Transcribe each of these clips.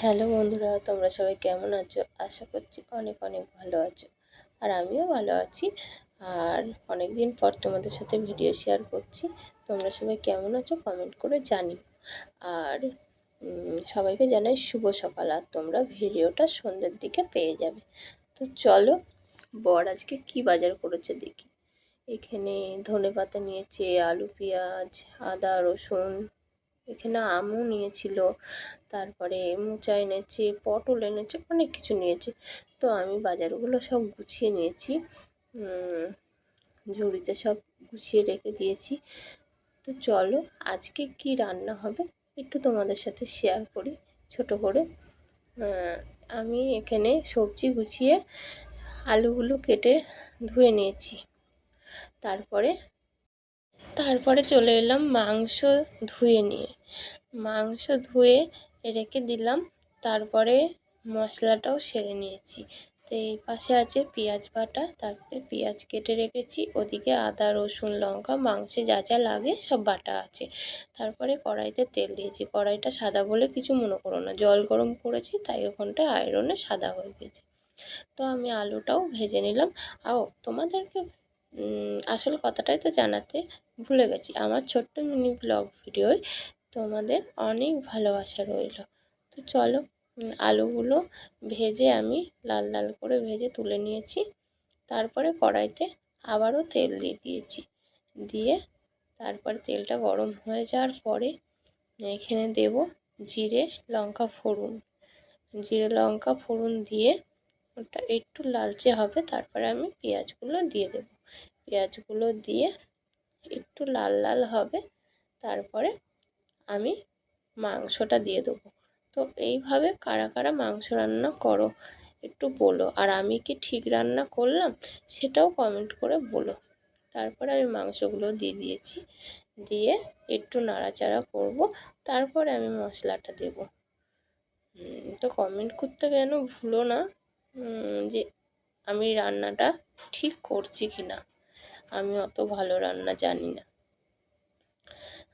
Hello বন্ধুরা, তোমরা সবাই কেমন আছো? আশা করছি অনেক অনেক ভালো আছো। আর আমিও ভালো আছি। আর অনেক দিন পর তোমাদের সাথে ভিডিও শেয়ার করছি। তোমরা সবাই কেমন আছো? কমেন্ট করে জানি আর সবাইকে জানাই শুভ সকাল। আর তোমরা ভিডিওটা সন্ধ্যের দিকে পেয়ে যাবে। তো চলো, বর আজকে কি বাজার করেছে দেখি। এখানে ধনে পাতা নিয়েছে, আলু, পেঁয়াজ, আদা, রসুন এখানে আমও নিয়েছিল, তারপরে মোচা এনেছে, পটল এনেছে, অনেক কিছু নিয়েছে। তো আমি বাজারগুলো সব গুছিয়ে নিয়েছি ঝুড়িতে সব গুছিয়ে রেখে দিয়েছি। তো চলো, আজকে কি রান্না হবে একটু তোমাদের সাথে শেয়ার করি ছোট করে। আমি এখানে সবজি গুছিয়ে আলুগুলো কেটে ধুয়ে নিয়েছি। তারপরে তারপরে চলে এলাম মাংস ধুয়ে নিয়ে। মাংস ধুয়ে রেখে দিলাম, তারপরে মশলাটাও সেরে নিয়েছি। তো এই পাশে আছে পেঁয়াজ বাটা, তারপরে পেঁয়াজ কেটে রেখেছি, ওদিকে আদা, রসুন, লঙ্কা, মাংসে যা যা লাগে সব বাটা আছে। তারপরে কড়াইতে তেল দিয়েছি। কড়াইটা সাদা বলে কিছু মনে করো না, জল গরম করেছি, তাই ওখানটা আয়রনে সাদা হয়ে গেছে। তো আমি আলুটাও ভেজে নিলাম। আও, তোমাদেরকে আসল কথাটাই তো জানাতে ভুলে গেছি। আমার ছোট্ট মিনি ব্লগ ভিডিওয় তোমাদের অনেক ভালোবাসা রইল। তো চলো আলুগুলো ভেজে আমি লাল লাল করে ভেজে তুলে নিয়েছি। তারপরে কড়াইতে আবারও তেল দিয়ে দিয়েছি। দিয়ে তারপরে তেলটা গরম হয়ে যাওয়ার পরে এখানে দেব জিরে লঙ্কা ফোড়ন। জিরে লঙ্কা ফোড়ন দিয়ে ওটা একটু লালচে হবে, তারপরে আমি পেঁয়াজগুলো দিয়ে দেব। পেঁয়াজগুলো দিয়ে একটু লাল লাল হবে, তারপরে আমি মাংসটা দিয়ে দেবো। তো এইভাবে কারা কারা মাংস রান্না করো একটু বলো, আর আমি কি ঠিক রান্না করলাম সেটাও কমেন্ট করে বলো। তারপরে আমি মাংসগুলো দিয়ে দিয়েছি, দিয়ে একটু নাড়াচাড়া করব, তারপরে আমি মশলাটা দেব। তো কমেন্ট করতে কেন ভুলো না যে আমি রান্নাটা ঠিক করছি কি না আমি অত ভালো রান্না জানি না।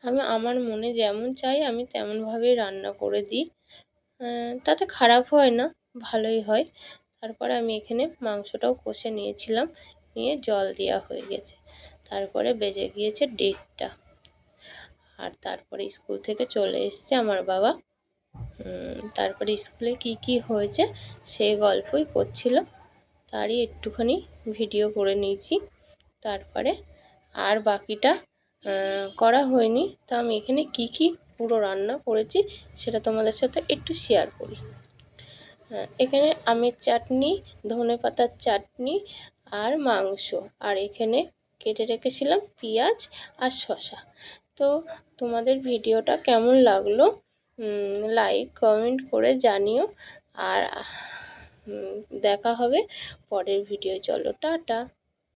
আমি, আমার মনে যেমন চাই, আমি তেমনভাবেই রান্না করে দিই। তাতে খারাপ হয় না, ভালোই হয়। তারপরে আমি এখানে মাংসটাও কষে নিয়েছিলাম, নিয়ে জল দেওয়া হয়ে গেছে। তারপরে বেজে গিয়েছে ডেটটা আর তারপরে স্কুল থেকে চলে এসছে আমার বাবা। তারপরে স্কুলে কি কি হয়েছে সেই গল্পই করছিল। তারই একটুখানি ভিডিও করে নিয়েছি। তারপরে আর বাকিটা করা হয়নি। তো আমি এখানে কি কি পুরো রান্না করেছি সেটা তোমাদের সাথে একটু শেয়ার করি। এখানে আমের চাটনি, ধনে পাতার চাটনি আর মাংস। আর এখানে কেটে রেখেছিলাম পেঁয়াজ আর শশা তো তোমাদের ভিডিওটা কেমন লাগল লাইক কমেন্ট করে জানিও। আর দেখা হবে পরের ভিডিও। চলো, টাটা।